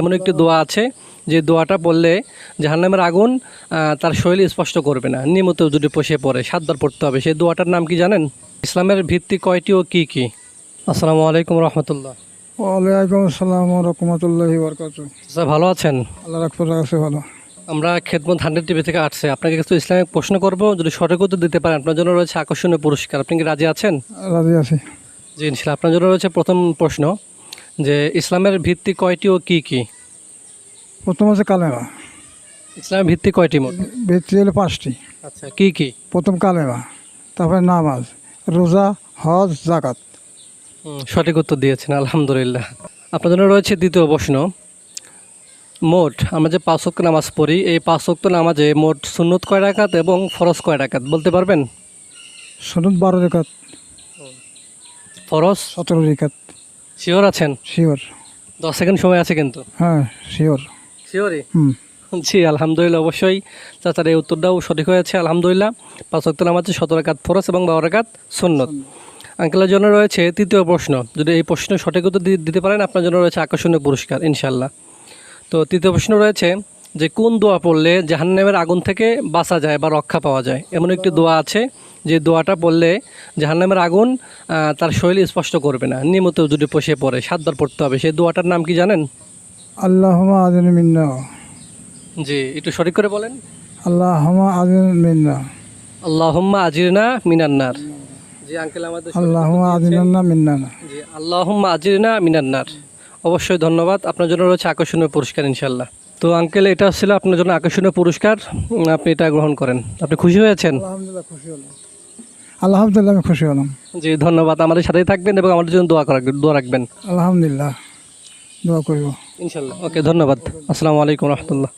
এমন একটি দোয়া আছে যে দোয়াটা বললে জাহান্নামের আগুন তার শৈলী স্পষ্ট করবে না। নিয়মিত যদি পশে পড়ে সাতবার পড়তে হবে। সেই দোয়াটার নাম কি জানেন? ইসলামের ভিত্তি কয়টি ও কি কি? আসসালামু আলাইকুম রহমতুল্লাহ। ওয়ালাইকুম আসসালাম রহমতুল্লাহি বরকাত স্যার ভালো আছেন? আল্লাহ রাখতে আছে ভালো। আমরা খেদমত হান্ড্রেড টিভি থেকে আসছে। আপনাকে কিছু ইসলামিক প্রশ্ন করব। যদি সঠিক উত্তর দিতে পারেন আপনার জন্য রয়েছে আকর্ষণীয় পুরস্কার। আপনি কি রাজি আছেন? রাজি আছি। জি ইনশাল্লাহ। আপনার জন্য রয়েছে প্রথম প্রশ্ন। যে ইসলামের ভিত্তি কয়টি ও কি কি? প্রথম আছে কালেমা। ইসলামের ভিত্তি কয়টি মোট? ভিত্তি হলো পাঁচটি। আচ্ছা কি কি? প্রথম কালেমা তারপরে নামাজ রোজা হজ জাকাত সঠিক উত্তর দিয়েছেন আলহামদুলিল্লাহ। আপনার জন্য রয়েছে দ্বিতীয় প্রশ্ন। মোট আমরা যে পাঁচ ওয়াক্ত নামাজ পড়ি এই পাঁচ ওয়াক্ত নামাজে মোট সুন্নত কয় রাকাত এবং ফরজ কয় রাকাত বলতে পারবেন? সনুদ বারো রেখাত ফরজ? সতেরো রেখাত শিওর আছেন? শিওর দশ সেকেন্ড সময় আছে কিন্তু? হ্যাঁ শিওর শিওরই হুম। জি আলহামদুলিল্লাহ অবশ্যই। চাচার এই উত্তরটাও সঠিক হয়েছে আলহামদুলিল্লাহ। পাঁচ অক্ট নাম আছে সতেরো কাত ফরস এবং বারো রাকাত সন্ন্যত আঙ্কেলের জন্য রয়েছে তৃতীয় প্রশ্ন। যদি এই প্রশ্ন সঠিক উত্তর দিতে পারেন আপনার জন্য রয়েছে আকর্ষণীয় পুরস্কার ইনশাল্লাহ তো তৃতীয় প্রশ্ন রয়েছে যে কোন দোয়া পড়লে জাহান্নামের আগুন থেকে বাঁচা যায় বা রক্ষা পাওয়া যায়? এমন একটি দোয়া আছে যে দোয়াটা পড়লে জাহান্নামের আগুন তার শৈলী স্পষ্ট করবে না নিয়মিত যদি পশে পড়ে সাতবার পড়তে হবে। সেই দোয়াটার নাম কি জানেন? আল্লাহ মিন্না। জি একটু সঠিক করে বলেন। আল্লাহ মিন্না। আল্লাহুম্মা আজিরনা মিনান্নার। জি আঙ্কেল আমাদের আল্লাহ আদিন মিন্না না জি আল্লাহুম্মা আজিরনা মিনান্নার। অবশ্যই ধন্যবাদ। আপনার জন্য রয়েছে আকর্ষণীয় পুরস্কার ইনশাল্লাহ তো আঙ্কেল এটা ছিল আপনার জন্য আকর্ষণীয় পুরস্কার। আপনি এটা গ্রহণ করেন। আপনি খুশি হয়েছেন? আলহামদুলিল্লাহ খুশি হলাম। আলহামদুলিল্লাহ আমি খুশি হলাম। জি ধন্যবাদ। আমাদের সাথেই থাকবেন এবং আমাদের জন্য দোয়া করা দোয়া রাখবেন। আলহামদুলিল্লাহ দোয়া করব। ইনশাল্লাহ। ওকে ধন্যবাদ। আসসালামু আলাইকুম রহমতুল্লাহ।